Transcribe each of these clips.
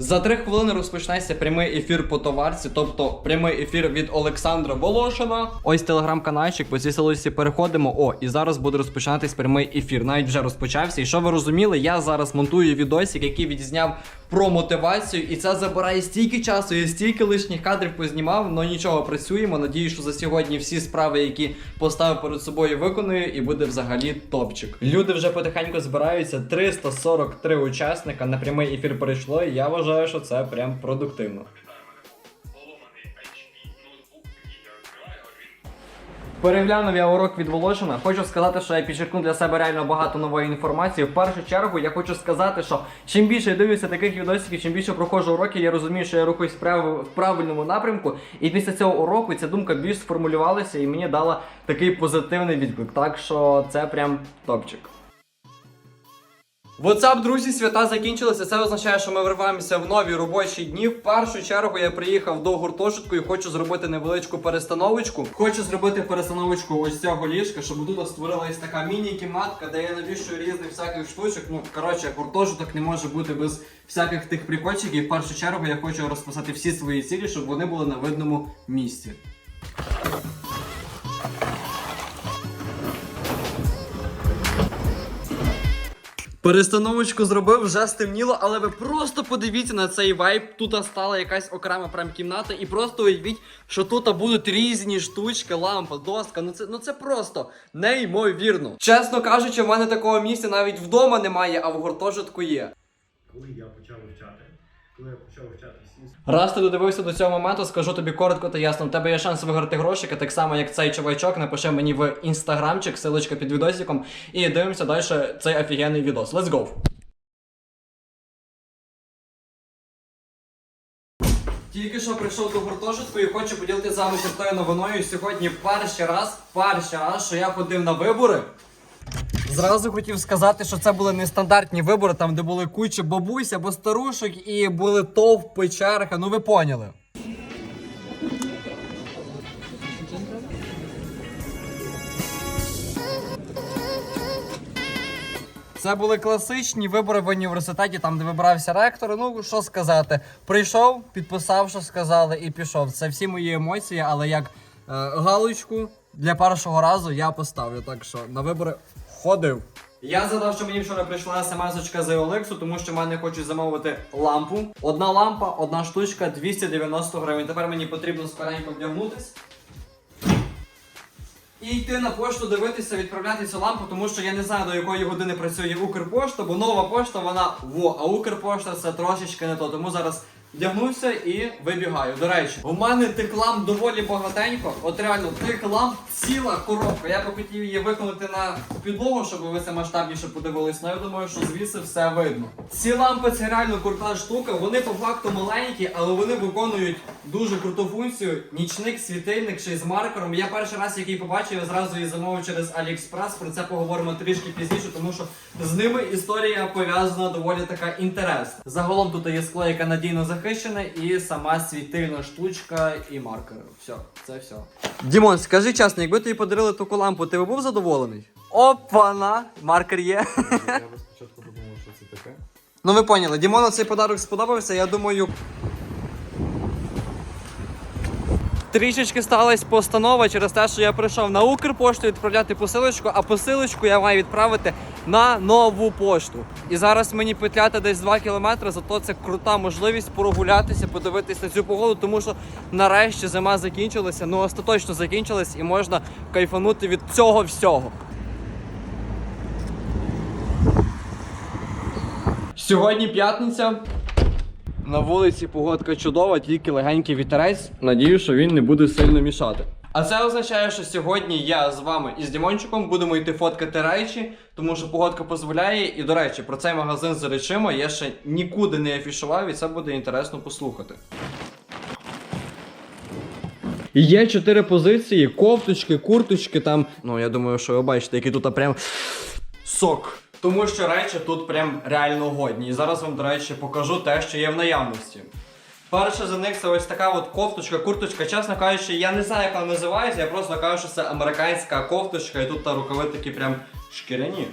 За три хвилини розпочнеться прямий ефір по товарці, тобто прямий ефір від Олександра Волошина. Ось телеграм-канальчик, по цій селосі переходимо. О, і зараз буде розпочинатись прямий ефір. Навіть вже розпочався. І що ви розуміли, я зараз монтую відосик, який відзняв про мотивацію, і це забирає стільки часу, я стільки лишніх кадрів познімав, але нічого працюємо. Надію, що за сьогодні всі справи, які поставив перед собою, виконую, і буде взагалі топчик. Люди вже потихеньку збираються. 343 учасника на прямий ефір перейшло. І я вважаю, що це прям продуктивно. Переглянув я урок від Волошина. Хочу сказати, що я підчеркнув для себе реально багато нової інформації. В першу чергу я хочу сказати, що чим більше я дивлюся таких відосиків, чим більше проходжу уроки, я розумію, що я рухаюсь в правильному напрямку. І після цього уроку ця думка більш сформулювалася і мені дала такий позитивний відклик. Так що це прям топчик. WhatsApp, друзі, свята закінчилися. Це означає, що ми вриваємося в нові робочі дні. В першу чергу я приїхав до гуртожитку і хочу зробити невеличку перестановочку. Хочу зробити перестановочку ось цього ліжка, щоб тут створилась така міні-кімнатка, де я навішую різних всяких штучок. Ну коротше, гуртожиток не може бути без всяких тих прикольчиків. В першу чергу я хочу розписати всі свої цілі, щоб вони були на видному місці. Перестановочку зробив, вже стемніло, але ви просто подивіться на цей вайб. Тут стала якась окрема прям кімната, і просто уявіть, що тут будуть різні штучки, лампа, доска. Ну це ну це просто неймовірно. Чесно кажучи, в мене такого місця навіть вдома немає, а в гуртожитку є. коли я почав вивчати, коли я почав вивчати всі Раз ти додивився до цього моменту, скажу тобі коротко та ясно. У тебе є шанс виграти грошики, так само як цей чувачок. Напиши мені в інстаграмчик, силочка під відосиком, і дивимося далі цей офігенний відос. Let's go! Тільки що прийшов до гуртожитку і хочу поділитися з вами тою новиною. Сьогодні перший раз, перший раз, що я ходив на вибори. Зразу хотів сказати, що це були нестандартні вибори, там де були куча бабусь або старушок і були товпи, черга. Ну ви поняли. Це були класичні вибори в університеті, там де вибирався ректор. Ну що сказати, прийшов, підписав, що сказали, і пішов. Це всі мої емоції, але як е, галочку для першого разу я поставлю. Так що на вибори ходив. Я задав, що мені вчора прийшла смс-очка з Олексу, тому що мене хочуть замовити лампу. Одна лампа, одна штучка, 290 гривень. Тепер мені потрібно скоренько вдягнутись. І йти на пошту дивитися, відправляти цю лампу, тому що я не знаю до якої години працює Укрпошта, бо нова пошта вона во, а Укрпошта це трошечки не то. Тому зараз вдягнуся і вибігаю. До речі, у мене тих ламп доволі багатенько. От реально, тих ламп ціла коробка. Я би хотів її виконати на підлогу, щоб ви це масштабніше подивились. Ну я думаю, що звідси все видно. Ці лампи це реально крута штука. Вони по факту маленькі, але вони виконують дуже круту функцію. Нічник, світильник, й з маркером. Я перший раз, який побачив, я зразу її замовив через AliExpress. Про це поговоримо трішки пізніше, тому що з ними історія пов'язана доволі така інтересна. Загалом тут є скло, яке надійно захищене, і сама світильна штучка і маркер. Все, це все. Дімон, скажи чесно, якби тобі подарили таку лампу, ти би був задоволений? Опана! Маркер є. Я би спочатку подумав, що це таке. Ну ви поняли, Дімону цей подарок сподобався, я думаю. Трішечки сталася постанова через те, що я прийшов на Укрпошту відправляти посилочку, а посилочку я маю відправити на нову пошту. І зараз мені петляти десь 2 кілометри, зато це крута можливість прогулятися, подивитися на цю погоду, тому що нарешті зима закінчилася, ну остаточно закінчилась і можна кайфанути від цього всього. Сьогодні п'ятниця. На вулиці погодка чудова, тільки легенький вітерець. Надію, що він не буде сильно мішати. А це означає, що сьогодні я з вами і з Дімончиком будемо йти фоткати речі, тому що погодка дозволяє. І до речі, про цей магазин з речима я ще нікуди не афішував, і це буде інтересно послухати. Є чотири позиції: кофточки, курточки там. Ну я думаю, що ви бачите, які тут прям сок. Тому що речі тут прям реально годні. І зараз вам, до речі, покажу те, що є в наявності. Перше за них це ось така от кофточка, курточка. Чесно кажучи, я не знаю, як вона називається, я просто кажу, що це американська кофточка, і тут та рукави такі прям шкіряні.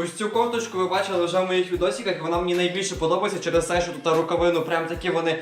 Ось цю кофточку ви бачили вже в моїх відосиках, і вона мені найбільше подобається через те, що тут рукавину прям такі вони,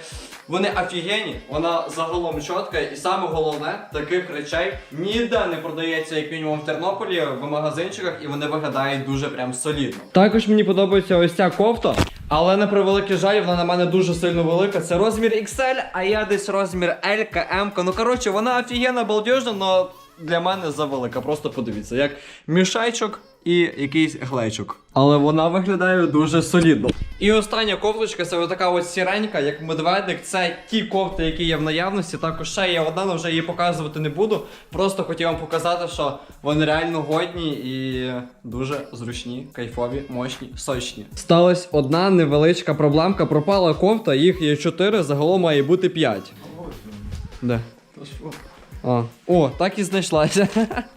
вони офігенні, вона загалом чітка, і саме головне, таких речей ніде не продається, як мінімум в Тернополі, в магазинчиках, і вони виглядають дуже прям солідно. Також мені подобається ось ця кофта. Але на превеликий жаль, вона на мене дуже сильно велика. Це розмір XL, а я десь розмір L, M. Ну коротше, вона офігенна, балдежна, але для мене завелика. Просто подивіться, як мішайчок і якийсь глечок. Але вона виглядає дуже солідно. І остання кофточка це отака ось сіренька, як медведик. Це ті кофти, які є в наявності. Також ще є одна, але вже її показувати не буду. Просто хотів вам показати, що вони реально годні і дуже зручні, кайфові, мощні, сочні. Сталась одна невеличка проблемка. Пропала кофта, їх є 4, загалом має бути 5. Де? А. О, так і знайшлася.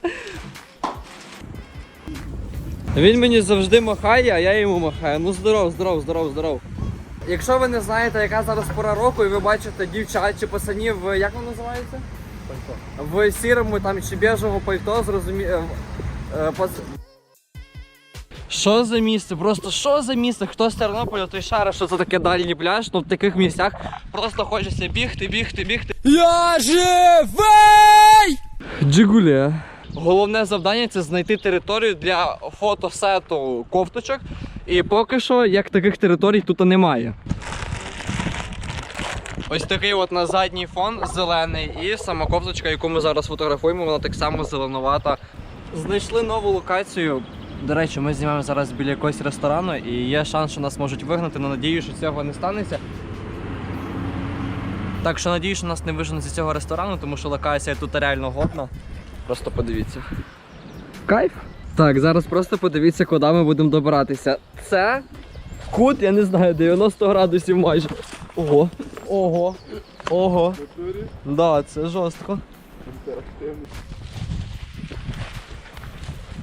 Він мені завжди махає, а я йому махаю. Ну здоров, здоров, здоров, здоров. Якщо ви не знаєте, яка зараз пора року, і ви бачите дівчат чи пацанів, як воно називається? В сірому там чи біжого пальто, зрозумі... е, е, Що за місце? Просто що за місце? Хто з Тернополя, той шара, що це таке дальній пляж, ну в таких місцях просто хочеться бігти, бігти, бігти. Я живий! Джигулі. Головне завдання це знайти територію для фотосету кофточок. І поки що, як таких територій тут немає. Ось такий от на задній фон зелений, і сама кофточка, яку ми зараз фотографуємо, вона так само зеленувата. Знайшли нову локацію. До речі, ми знімаємо зараз біля якогось ресторану, і є шанс, що нас можуть вигнати, але надію, що цього не станеться. Так що надію, що нас не виженуть з цього ресторану, тому що локація тут реально годна. Просто подивіться. Кайф. Так, зараз просто подивіться, куди ми будемо добиратися. Це кут, я не знаю, 90 градусів майже. Ого, ого, ого. Да, це жорстко.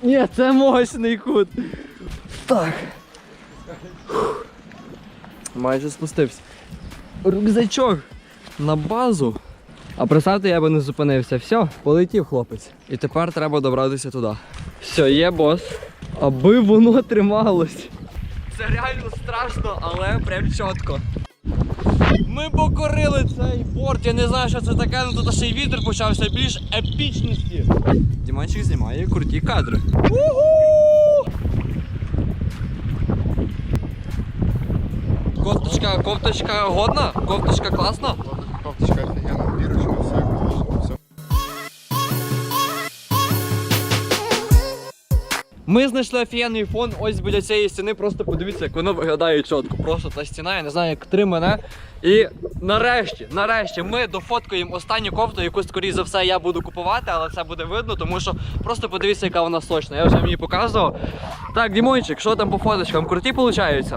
Ні, це мощний кут. Так. Фух. Майже спустився. Рюкзачок на базу. А представте, я би не зупинився. Все, полетів хлопець. І тепер треба добратися туди. Все, є бос. Аби воно трималось. Це реально страшно, але прям чітко. Ми покорили цей борт. Я не знаю, що це таке, але тут ще й вітер почався більш епічності. Діманчик знімає круті кадри. Уху! Кофточка, кофточка годна? Кофточка класна? Ми знайшли офігенний фон ось біля цієї стіни. Просто подивіться, як воно виглядає чітко. Просто та стіна, я не знаю, як три мене. І нарешті, нарешті, ми дофоткаємо останню кофту, яку, скоріш за все, я буду купувати, але це буде видно, тому що просто подивіться, яка вона сочна. Я вже мені показував. Так, Дімончик, що там по фоточкам? Круті виходить?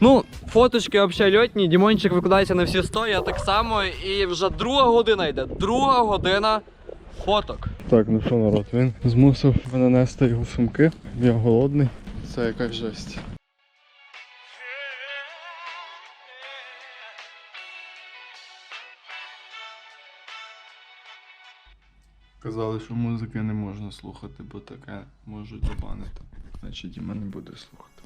Ну, фоточки взагалі льотні, Дімончик викладається на всі 100, я так само, і вже друга година йде. Друга година фоток. Так, ну що народ, він змусив мене нести його сумки. Я голодний. Це якась жесть. Казали, що музики не можна слухати, бо таке можуть забанити. Значить, Діма не буде слухати.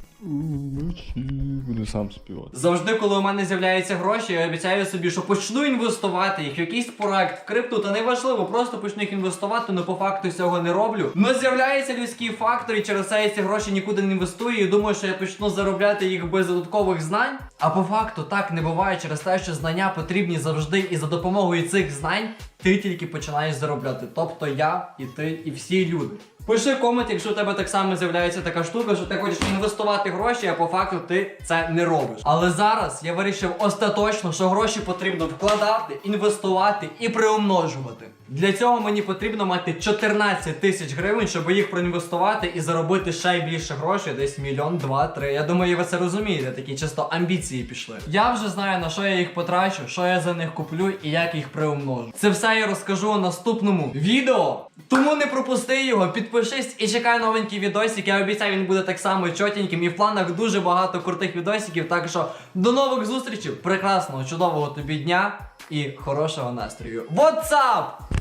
Буду сам співати. Завжди, коли у мене з'являються гроші, я обіцяю собі, що почну інвестувати їх в якийсь проект в крипту, та неважливо, просто почну їх інвестувати, але по факту цього не роблю. Но з'являється людський фактор, і через це я ці гроші нікуди не інвестую. І думаю, що я почну заробляти їх без додаткових знань. А по факту так не буває через те, що знання потрібні завжди, і за допомогою цих знань ти тільки починаєш заробляти. Тобто я і ти, і всі люди. Пиши комент, якщо у тебе так само з'являється така штука, що ти хочеш інвестувати гроші, а по факту ти це не робиш. Але зараз я вирішив остаточно, що гроші потрібно вкладати, інвестувати і приумножувати. Для цього мені потрібно мати 14 тисяч гривень, щоб їх проінвестувати і заробити ще більше грошей, десь мільйон, два, три. Я думаю, ви це розумієте, такі чисто амбіції пішли. Я вже знаю на що я їх потрачу, що я за них куплю і як їх приумножу. Це все я розкажу у наступному відео. Тому не пропусти його, підпишись і чекай новенький відосик. Я обіцяю, він буде так само чотеньким. І в планах дуже багато крутих відосиків. Так що до нових зустрічей, прекрасного, чудового тобі дня і хорошого настрою. What's up?